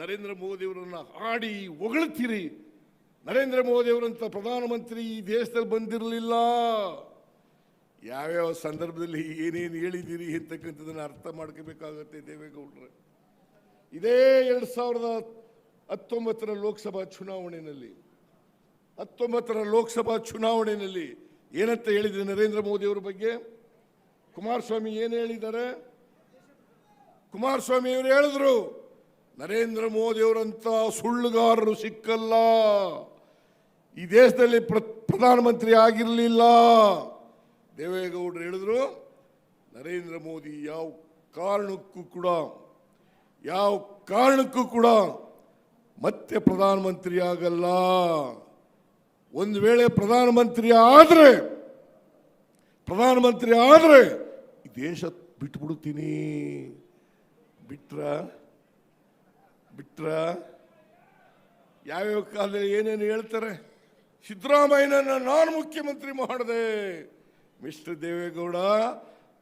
ನರೇಂದ್ರ ಮೋದಿಯವರನ್ನು ಹಾಡಿ ಹೊಗಳ್ತೀರಿ. ನರೇಂದ್ರ ಮೋದಿಯವರಂಥ ಪ್ರಧಾನಮಂತ್ರಿ ಈ ದೇಶದಲ್ಲಿ ಬಂದಿರಲಿಲ್ಲ. ಯಾವ್ಯಾವ ಸಂದರ್ಭದಲ್ಲಿ ಏನೇನು ಹೇಳಿದ್ದೀರಿ ಅಂತಕ್ಕಂಥದ್ದನ್ನು ಅರ್ಥ ಮಾಡ್ಕೋಬೇಕಾಗತ್ತೆ ದೇವೇಗೌಡರೆ. ಇದೇ ಎರಡು ಸಾವಿರದ ಹತ್ತೊಂಬತ್ತರ ಲೋಕಸಭಾ ಚುನಾವಣೆಯಲ್ಲಿ, ಹತ್ತೊಂಬತ್ತರ ಲೋಕಸಭಾ ಚುನಾವಣೆಯಲ್ಲಿ ಏನಂತ ಹೇಳಿದೆ ನರೇಂದ್ರ ಮೋದಿಯವರ ಬಗ್ಗೆ? ಕುಮಾರಸ್ವಾಮಿ ಏನು ಹೇಳಿದ್ದಾರೆ? ಕುಮಾರಸ್ವಾಮಿ ಅವರು ಹೇಳಿದ್ರು ನರೇಂದ್ರ ಮೋದಿ ಅವರಂತ ಸುಳ್ಳುಗಾರರು ಸಿಕ್ಕಲ್ಲ. ಈ ದೇಶದಲ್ಲಿ ಪ್ರ- ಪ್ರಧಾನಮಂತ್ರಿ ಆಗಿರಲಿಲ್ಲ. ದೇವೇಗೌಡರು ಹೇಳಿದ್ರು, ನರೇಂದ್ರ ಮೋದಿ ಯಾವ ಕಾರಣಕ್ಕೂ ಕೂಡ, ಯಾವ ಕಾರಣಕ್ಕೂ ಕೂಡ ಮತ್ತೆ ಪ್ರಧಾನಮಂತ್ರಿ ಆಗಲ್ಲ. ಒಂದು ವೇಳೆ ಪ್ರಧಾನಮಂತ್ರಿ ಆದರೆ ಪ್ರಧಾನಮಂತ್ರಿ ಆದರೆ ಈ ದೇಶ ಬಿಟ್ಬಿಡ್ತೀನಿ ಬಿಟ್ರ ಬಿಟ್ರ ಯಾವ್ಯಾವ ಕಾಲದಲ್ಲಿ ಏನೇನು ಹೇಳ್ತಾರೆ? ಸಿದ್ದರಾಮಯ್ಯನನ್ನ ನಾನು ಮುಖ್ಯಮಂತ್ರಿ ಮಾಡಿದೆ. ಮಿಸ್ಟರ್ ದೇವೇಗೌಡ,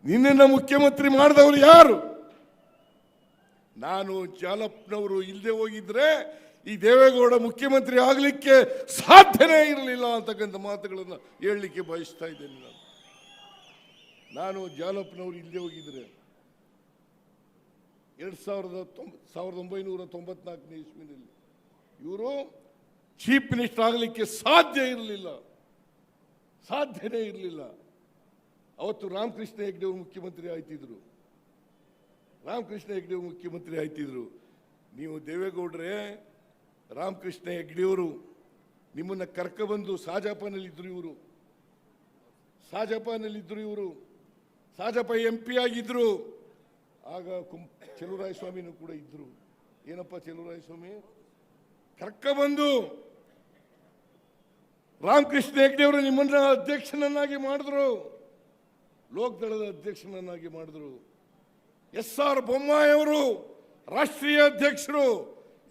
ನಿನ್ನನ್ನು ಮುಖ್ಯಮಂತ್ರಿ ಮಾಡಿದವರು ಯಾರು? ನಾನು ಜಾಲಪ್ನವರು ಇಲ್ಲದೆ ಹೋಗಿದ್ರೆ ಈ ದೇವೇಗೌಡ ಮುಖ್ಯಮಂತ್ರಿ ಆಗಲಿಕ್ಕೆ ಸಾಧ್ಯನೇ ಇರಲಿಲ್ಲ ಅಂತಕ್ಕಂಥ ಮಾತುಗಳನ್ನು ಹೇಳಲಿಕ್ಕೆ ಬಯಸ್ತಾ ಇದ್ದೇನೆ ನಾನು. ನಾನು ಜಾಲಪ್ನವರು ಇಲ್ಲದೆ ಹೋಗಿದ್ರೆ ಎರಡು ಸಾವಿರದ ತೊಂಬ, ಸಾವಿರದ ಒಂಬೈನೂರ ತೊಂಬತ್ನಾಲ್ಕನೇ ಇಸ್ವಿನಲ್ಲಿ. ಇವರು ಚೀಫ್ ಮಿನಿಸ್ಟರ್ ಆಗಲಿಕ್ಕೆ ಸಾಧ್ಯ ಇರಲಿಲ್ಲ. ಸಾಧ್ಯನೇ ಇರಲಿಲ್ಲ. ಅವತ್ತು ರಾಮಕೃಷ್ಣ ಹೆಗ್ಡೆ ಮುಖ್ಯಮಂತ್ರಿ ಆಯ್ತಿದ್ರು. ರಾಮಕೃಷ್ಣ ಹೆಗ್ಡೆ ಮುಖ್ಯಮಂತ್ರಿ ಆಯ್ತಿದ್ರು. ನೀವು ದೇವೇಗೌಡ್ರೆ, ರಾಮಕೃಷ್ಣ ಹೆಗ್ಡೆಯವರು, ನಿಮ್ಮನ್ನ ಕರ್ಕೊಬಂದು ಸಾಜಾಪನಲ್ಲಿದ್ದರು ಇವರು. ಸಾಜಾಪನಲ್ಲಿದ್ದರು ಇವರು. ಸಾಜಪ್ಪ ಎಂ ಪಿ ಆಗಿದ್ರು. ಆಗ ಕುಂ ಚೆಲುವರಾಯ ಸ್ವಾಮಿನೂ ಕೂಡ ಇದ್ರು. ಏನಪ್ಪ ಚೆಲುವರಾಯ ಸ್ವಾಮಿ ಕರ್ಕೊಬಂದು ರಾಮಕೃಷ್ಣ ಹೆಗ್ಡೆಯವರು ನಿಮ್ಮನ್ನ ಅಧ್ಯಕ್ಷನನ್ನಾಗಿ ಮಾಡಿದ್ರು. ಲೋಕದಳದ ಅಧ್ಯಕ್ಷನನ್ನಾಗಿ ಮಾಡಿದ್ರು. ಎಸ್ ಆರ್ ಬೊಮ್ಮಾಯಿಯವರು ರಾಷ್ಟ್ರೀಯ ಅಧ್ಯಕ್ಷರು.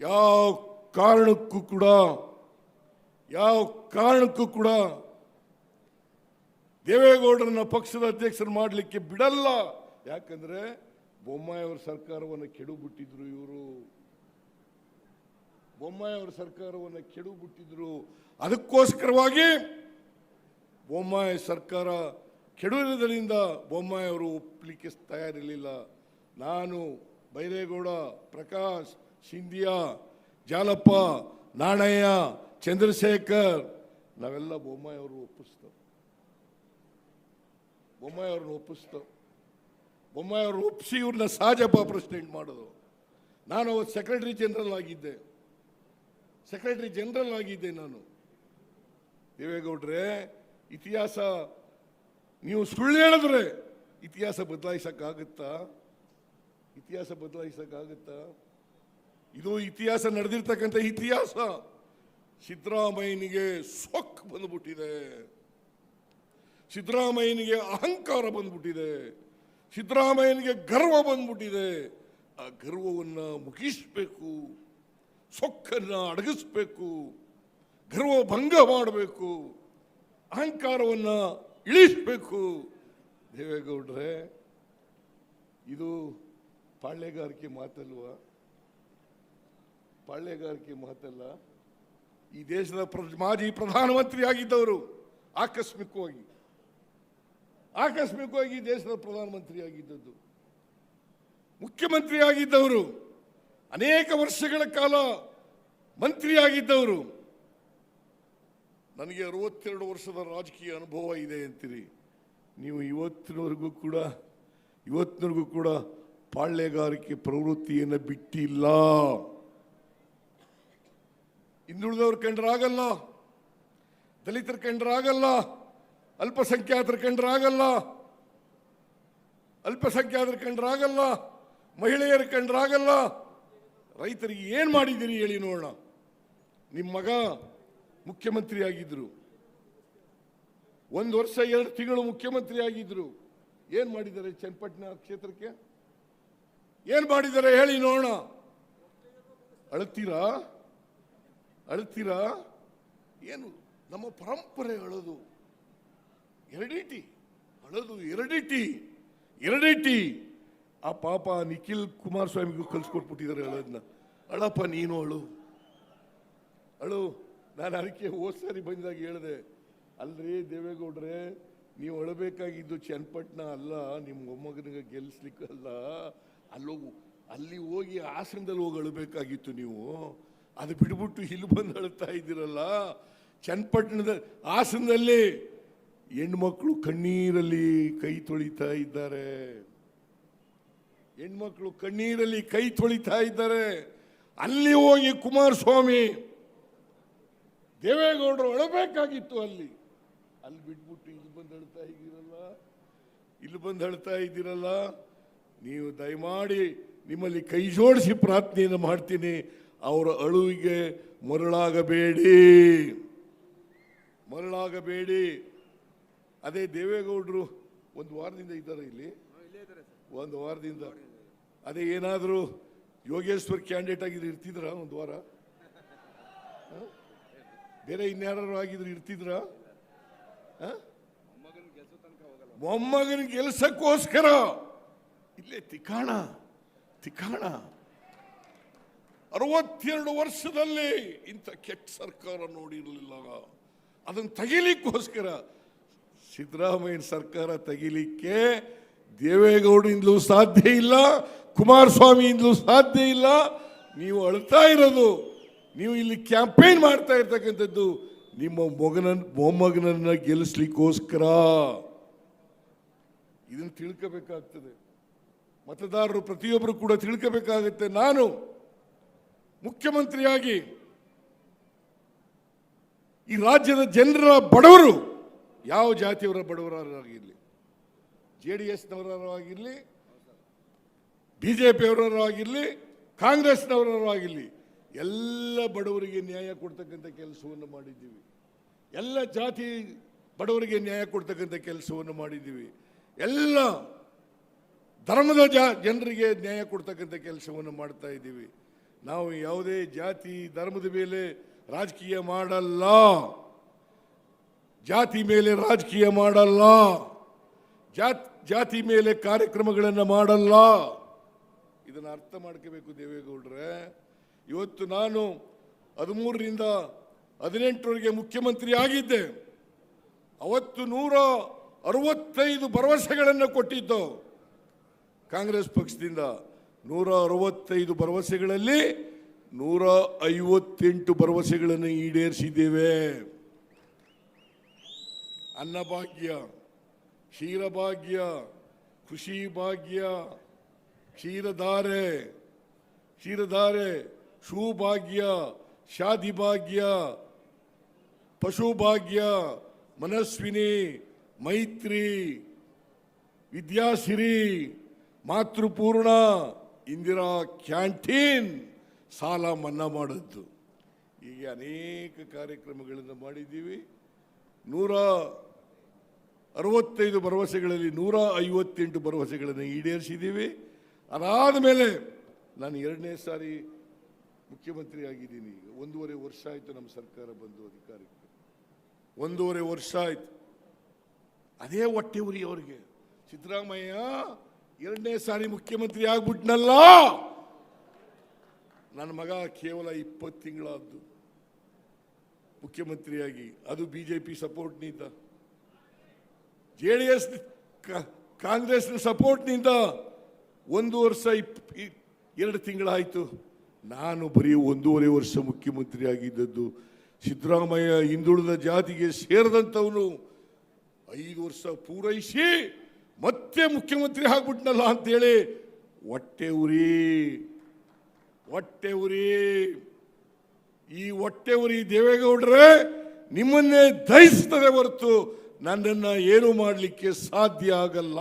ಯಾವ ಕಾರಣಕ್ಕೂ ಕೂಡ, ಯಾವ ಕಾರಣಕ್ಕೂ ಕೂಡ ದೇವೇಗೌಡರನ್ನ ಪಕ್ಷದ ಅಧ್ಯಕ್ಷರು ಮಾಡಲಿಕ್ಕೆ ಬಿಡಲ್ಲ. ಯಾಕಂದ್ರೆ ಬೊಮ್ಮಾಯಿ ಸರ್ಕಾರವನ್ನು ಕೆಡುಬಿಟ್ಟಿದ್ರು ಇವರು. ಬೊಮ್ಮಾಯಿಯವರ ಸರ್ಕಾರವನ್ನು ಸರ್ಕಾರವನ್ನು ಕೆಡುಬಿಟ್ಟಿದ್ರು. ಅದಕ್ಕೋಸ್ಕರವಾಗಿ ಬೊಮ್ಮಾಯಿ ಸರ್ಕಾರ ಕೆಡುವುದರಿಂದ ಬೊಮ್ಮಾಯಿಯವರು ಒಪ್ಪಲಿಕ್ಕೆ ತಯಾರಿರಲಿಲ್ಲ. ನಾನು ಬೈರೇಗೌಡ, ಪ್ರಕಾಶ್, ಸಿಂಧಿಯಾ ಜಾಲಪ್ಪ ನಾಣಯ್ಯ, ಚಂದ್ರಶೇಖರ್, ನಾವೆಲ್ಲ ಬೊಮ್ಮಾಯಿಯವರು ಒಪ್ಪಿಸ್ತೇವೆ. ಬೊಮ್ಮಾಯಿಯವ್ರನ್ನ ಒಪ್ಪಿಸ್ತೇವೆ. ಬೊಮ್ಮಾಯಿ ಅವರು ಒಪ್ಪಿಸಿ ಇವ್ರನ್ನ ಸಹಜಪ್ಪ ಪ್ರೆಸಿಡೆಂಟ್ ಮಾಡೋದು. ನಾನು ಸೆಕ್ರೆಟರಿ ಜನರಲ್ ಆಗಿದ್ದೆ. ಸೆಕ್ರೆಟರಿ ಜನರಲ್ ಆಗಿದ್ದೆ ನಾನು. ದೇವೇಗೌಡ್ರೆ, ಇತಿಹಾಸ, ನೀವು ಸುಳ್ಳು ಹೇಳಿದ್ರೆ ಇತಿಹಾಸ ಬದಲಾಯಿಸೋಕ್ಕಾಗುತ್ತಾ? ಇತಿಹಾಸ ಬದಲಾಯಿಸೋಕ್ಕಾಗುತ್ತಾ? ಇದು ಇತಿಹಾಸ ನಡೆದಿರ್ತಕ್ಕಂಥ ಇತಿಹಾಸ. ಸಿದ್ದರಾಮಯ್ಯನಿಗೆ ಸೊಕ್ ಬಂದ್ಬಿಟ್ಟಿದೆ. ಸಿದ್ದರಾಮಯ್ಯನಿಗೆ ಅಹಂಕಾರ ಬಂದ್ಬಿಟ್ಟಿದೆ. ಸಿದ್ದರಾಮಯ್ಯನಿಗೆ ಗರ್ವ ಬಂದ್ಬಿಟ್ಟಿದೆ. ಆ ಗರ್ವವನ್ನು ಮುಗಿಸ್ಬೇಕು, ಸೊಕ್ಕನ್ನು ಅಡಗಿಸ್ಬೇಕು, ಗರ್ವ ಭಂಗ ಮಾಡಬೇಕು, ಅಹಂಕಾರವನ್ನು ಇಳಿಸಬೇಕು. ದೇವೇಗೌಡ್ರೆ, ಇದು ಪಾಳ್ಯಗಾರಿಕೆ ಮಾತಲ್ವ? ಪಾಳ್ಯಗಾರಿಕೆ ಮಾತಲ್ಲ, ಈ ದೇಶದ ಪ್ರ- ಮಾಜಿ ಪ್ರಧಾನಮಂತ್ರಿ ಆಗಿದ್ದವರು ಆಕಸ್ಮಿಕವಾಗಿ. ಆಕಸ್ಮಿಕವಾಗಿ ದೇಶದ ಪ್ರಧಾನಮಂತ್ರಿ ಆಗಿದ್ದದ್ದು ಮುಖ್ಯಮಂತ್ರಿ ಆಗಿದ್ದವರು ಅನೇಕ ವರ್ಷಗಳ ಕಾಲ ಮಂತ್ರಿ ಆಗಿದ್ದವರು ನನಗೆ ಅರವತ್ತೆರಡು ವರ್ಷದ ರಾಜಕೀಯ ಅನುಭವ ಇದೆ ಅಂತೀರಿ. ನೀವು ಇವತ್ತಿನವರೆಗೂ ಕೂಡ ಇವತ್ತಿನವರೆಗೂ ಕೂಡ ಪಾಳ್ಯಗಾರಿಕೆ ಪ್ರವೃತ್ತಿಯನ್ನು ಬಿಟ್ಟಿಲ್ಲ. ಹಿಂದುಳಿದವ್ರು ಕಂಡ್ರಾಗಲ್ಲ, ದಲಿತರ ಕಂಡ್ರಾಗಲ್ಲ. ಅಲ್ಪಸಂಖ್ಯಾತರ ಕಂಡ್ರಾಗಲ್ಲ. ಅಲ್ಪಸಂಖ್ಯಾತರ ಕಂಡ್ರಾಗಲ್ಲ. ಮಹಿಳೆಯರ ಕಂಡ್ರಾಗಲ್ಲ. ರೈತರಿಗೆ ಏನು ಮಾಡಿದ್ದೀರಿ ಹೇಳಿ ನೋಡೋಣ. ನಿಮ್ಮ ಮಗ ಮುಖ್ಯಮಂತ್ರಿ ಆಗಿದ್ರು ಒಂದು ವರ್ಷ ಎರಡು ತಿಂಗಳು ಮುಖ್ಯಮಂತ್ರಿ ಆಗಿದ್ರು ಏನು ಮಾಡಿದ್ದಾರೆ ಚನ್ನಪಟ್ಟಣ ಕ್ಷೇತ್ರಕ್ಕೆ? ಏನು ಮಾಡಿದ್ದಾರೆ ಹೇಳಿ ನೋಡೋಣ. ಅಳ್ತೀರಾ? ಅಳ್ತೀರಾ? ಏನು ನಮ್ಮ ಪರಂಪರೆ ಅಳದು. ಎರಡಿಟಿ ಅಳದು ಎರಡಿಟಿ ಎರಡಿಟಿ ಆ ಪಾಪ ನಿಖಿಲ್ ಕುಮಾರಸ್ವಾಮಿಗೂ ಕಲ್ಸ್ಕೊಟ್ಬಿಟ್ಟಿದ್ದಾರೆ ಅಳೋದನ್ನ ಅಳಪ್ಪ, ನೀನು ಅಳು. ಅಳು, ನಾನು ಅದಕ್ಕೆ ಹೋದ್ ಸಾರಿ ಬಂದಾಗ ಹೇಳಿದೆ, ಅಲ್ರಿ ದೇವೇಗೌಡ್ರೆ, ನೀವು ಅಳಬೇಕಾಗಿದ್ದು ಚನ್ನಪಟ್ಟಣ ಅಲ್ಲ, ನಿಮ್ಮ ಮೊಮ್ಮಗನಿಗೆ ಗೆಲ್ಲಿಸ್ಲಿಕ್ಕಲ್ಲ ಅಲ್ಲೋಗು, ಅಲ್ಲಿ ಹೋಗಿ ಹಾಸನದಲ್ಲಿ ಹೋಗಿ ಅಳಬೇಕಾಗಿತ್ತು ನೀವು. ಅದು ಬಿಟ್ಬಿಟ್ಟು ಇಲ್ಲಿ ಬಂದು ಅಳ್ತಾ ಇದ್ದೀರಲ್ಲ. ಚನ್ನಪಟ್ಟಣದ ಹಾಸನದಲ್ಲಿ ಹೆಣ್ಮಕ್ಳು ಕಣ್ಣೀರಲ್ಲಿ ಕೈ ತೊಳಿತಾ ಇದ್ದಾರೆ. ಹೆಣ್ಮಕ್ಳು ಕಣ್ಣೀರಲ್ಲಿ ಕೈ ತೊಳಿತಾ ಇದ್ದಾರೆ. ಅಲ್ಲಿ ಹೋಗಿ ಕುಮಾರಸ್ವಾಮಿ, ದೇವೇಗೌಡರು ಅಳಬೇಕಾಗಿತ್ತು ಅಲ್ಲಿ. ಅಲ್ಲಿ ಬಿಟ್ಬಿಟ್ಟು ಇಲ್ಲಿ ಬಂದು ಅಳ್ತಾ ಇದ್ದೀರಲ್ಲ? ಇಲ್ಲಿ ಬಂದು ಅಳ್ತಾ ಇದ್ದೀರಲ್ಲ? ನೀವು ದಯಮಾಡಿ ನಿಮ್ಮಲ್ಲಿ ಕೈ ಜೋಡಿಸಿ ಪ್ರಾರ್ಥನೆಯನ್ನು ಮಾಡ್ತೀನಿ. ಅವರ ಅಳುವಿಗೆ ಮರಳಾಗಬೇಡಿ. ಮರಳಾಗಬೇಡಿ. ಅದೇ ದೇವೇಗೌಡರು ಒಂದು ವಾರದಿಂದ ಇದ್ದಾರೆ ಇಲ್ಲಿ. ಒಂದು ವಾರದಿಂದ. ಅದೇ ಏನಾದರೂ ಯೋಗೇಶ್ವರ್ ಕ್ಯಾಂಡಿಡೇಟ್ ಆಗಿದ್ರೆ ಇರ್ತಿದ್ರ ಒಂದು ವಾರ? ಬೇರೆ ಇನ್ಯಾರು ಆಗಿದ್ರು ಇರ್ತಿದ್ರ? ಮೊಮ್ಮಗನ ಗೆಲ್ಸಕ್ಕೋಸ್ಕರ ಇಲ್ಲೇ ತಿಕಾಣ ತಿಕಾಣ ಅರವತ್ತೆರಡು ವರ್ಷದಲ್ಲಿ ಇಂಥ ಕೆಟ್ಟ ಸರ್ಕಾರ ನೋಡಿರಲಿಲ್ಲ. ಅದನ್ನು ತೆಗಿಲಿಕ್ಕೋಸ್ಕರ ಸಿದ್ದರಾಮಯ್ಯ ಸರ್ಕಾರ ತೆಗಿಲಿಕ್ಕೆ ದೇವೇಗೌಡಿಂದಲೂ ಸಾಧ್ಯ ಇಲ್ಲ, ಕುಮಾರಸ್ವಾಮಿಯಿಂದಲೂ ಸಾಧ್ಯ ಇಲ್ಲ. ನೀವು ಅಳ್ತಾ ಇರೋದು, ನೀವು ಇಲ್ಲಿ ಕ್ಯಾಂಪೇನ್ ಮಾಡ್ತಾ ಇರ್ತಕ್ಕಂಥದ್ದು ನಿಮ್ಮ ಮಗನ, ಮೊಮ್ಮಗನನ್ನ ಗೆಲ್ಲಿಸ್ಲಿಕ್ಕೋಸ್ಕರ. ಇದನ್ನು ತಿಳ್ಕೋಬೇಕಾಗ್ತದೆ. ಮತದಾರರು ಪ್ರತಿಯೊಬ್ಬರು ಕೂಡ ತಿಳ್ಕೋಬೇಕಾಗುತ್ತೆ. ನಾನು ಮುಖ್ಯಮಂತ್ರಿಯಾಗಿ ಈ ರಾಜ್ಯದ ಜನರ ಬಡವರು ಯಾವ ಜಾತಿಯವರ ಬಡವರಾಗಿರಲಿ ಜೆ ಡಿ ಎಸ್ನವರಾಗಿರಲಿ ಬಿ ಜೆ ಪಿಯವರಾಗಿರಲಿ ಆಗಿರಲಿ ಎಲ್ಲ ಬಡವರಿಗೆ ನ್ಯಾಯ ಕೊಡ್ತಕ್ಕಂಥ ಕೆಲಸವನ್ನು ಮಾಡಿದ್ದೀವಿ. ಎಲ್ಲ ಜಾತಿ ಬಡವರಿಗೆ ನ್ಯಾಯ ಕೊಡ್ತಕ್ಕಂಥ ಕೆಲಸವನ್ನು ಮಾಡಿದ್ದೀವಿ. ಎಲ್ಲ ಧರ್ಮದ ಜಾ ಜನರಿಗೆ ನ್ಯಾಯ ಕೊಡ್ತಕ್ಕಂಥ ಕೆಲಸವನ್ನು ಮಾಡ್ತಾ ಇದ್ದೀವಿ. ನಾವು ಯಾವುದೇ ಜಾತಿ ಧರ್ಮದ ಮೇಲೆ ರಾಜಕೀಯ ಮಾಡಲ್ಲ. ಜಾತಿ ಮೇಲೆ ರಾಜಕೀಯ ಮಾಡಲ್ಲ. ಜಾತ್, ಜಾತಿ ಮೇಲೆ ಕಾರ್ಯಕ್ರಮಗಳನ್ನು ಮಾಡಲ್ಲ. ಇದನ್ನು ಅರ್ಥ ಮಾಡ್ಕೋಬೇಕು ದೇವೇಗೌಡ್ರೆ. ಇವತ್ತು ನಾನು ಹದಿಮೂರರಿಂದ ಹದಿನೆಂಟರವರೆಗೆ ಮುಖ್ಯಮಂತ್ರಿ ಆಗಿದ್ದೆ. ಅವತ್ತು ನೂರ ಅರವತ್ತೈದು ಭರವಸೆಗಳನ್ನು ಕೊಟ್ಟಿದ್ದು. ಕಾಂಗ್ರೆಸ್ ಪಕ್ಷದಿಂದ ನೂರ ಅರವತ್ತೈದು ಭರವಸೆಗಳಲ್ಲಿ ನೂರ ಐವತ್ತೆಂಟು ಭರವಸೆಗಳನ್ನು ಈಡೇರಿಸಿದ್ದೇವೆ. ಅನ್ನಭಾಗ್ಯ, ಕ್ಷೀರಭಾಗ್ಯ ಖುಷಿ ಭಾಗ್ಯ ಕ್ಷೀರಧಾರೆ ಕ್ಷೀರಧಾರೆ, ಶೂಭಾಗ್ಯ ಶಾದಿ ಭಾಗ್ಯ ಪಶುಭಾಗ್ಯ, ಮನಸ್ವಿನಿ, ಮೈತ್ರಿ, ವಿದ್ಯಾಸಿರಿ, ಮಾತೃಪೂರ್ಣ, ಇಂದಿರಾ ಕ್ಯಾಂಟೀನ್ ಸಾಲ ಮನ್ನಾ ಮಾಡಿದ್ದು. ಹೀಗೆ ಅನೇಕ ಕಾರ್ಯಕ್ರಮಗಳನ್ನು ಮಾಡಿದ್ದೀವಿ. ನೂರ ಅರವತ್ತೈದು ಭರವಸೆಗಳಲ್ಲಿ ನೂರ ಐವತ್ತೆಂಟು ಭರವಸೆಗಳನ್ನು ಈಡೇರಿಸಿದ್ದೀವಿ. ಅದಾದ ಮೇಲೆ ನಾನು ಎರಡನೇ ಸಾರಿ ಮುಖ್ಯಮಂತ್ರಿ ಆಗಿದ್ದೀನಿ. ಈಗ ಒಂದೂವರೆ ವರ್ಷ ಆಯಿತು ನಮ್ಮ ಸರ್ಕಾರ ಬಂದು ಅಧಿಕಾರಕ್ಕೆ. ಒಂದೂವರೆ ವರ್ಷ ಆಯಿತು. ಅದೇ ಹೊಟ್ಟೆ ಉರಿ ಅವರಿಗೆ. ಸಿದ್ದರಾಮಯ್ಯ ಎರಡನೇ ಸಾರಿ ಮುಖ್ಯಮಂತ್ರಿ ಆಗ್ಬಿಟ್ನಲ್ಲ? ನನ್ನ ಮಗ ಕೇವಲ ಇಪ್ಪತ್ತು ತಿಂಗಳಾದ್ದು. ಮುಖ್ಯಮಂತ್ರಿಯಾಗಿ. ಅದು ಬಿ ಜೆ ಪಿ ಸಪೋರ್ಟ್ನಿಂದ ಜೆ ಡಿ ಎಸ್ ಕಾಂಗ್ರೆಸ್ನ ಸಪೋರ್ಟ್ನಿಂದ ಒಂದು ವರ್ಷ ಇಪ್ ಎರಡು ತಿಂಗಳಾಯಿತು. ನಾನು ಬರೀ ಒಂದೂವರೆ ವರ್ಷ ಮುಖ್ಯಮಂತ್ರಿ ಆಗಿದ್ದದ್ದು ಸಿದ್ದರಾಮಯ್ಯ ಹಿಂದುಳಿದ ಜಾತಿಗೆ ಸೇರಿದಂಥವನು ಐದು ವರ್ಷ ಪೂರೈಸಿ ಮತ್ತೆ ಮುಖ್ಯಮಂತ್ರಿ ಆಗ್ಬಿಟ್ನಲ್ಲ ಅಂತೇಳಿ ಹೊಟ್ಟೆ ಉರಿ ಹೊಟ್ಟೆ ಉರಿ. ಈ ಹೊಟ್ಟೆ ಉರಿ ದೇವೇಗೌಡರೇ ನಿಮ್ಮನ್ನೇ ದಹಿಸ್ತದೆ ಹೊರತು ನನ್ನನ್ನು ಏನು ಮಾಡಲಿಕ್ಕೆ ಸಾಧ್ಯ ಆಗಲ್ಲ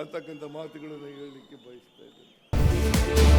ಅಂತಕ್ಕಂಥ ಮಾತುಗಳನ್ನು ಹೇಳಲಿಕ್ಕೆ ಬಯಸ್ತಾ ಇದ್ದೇನೆ.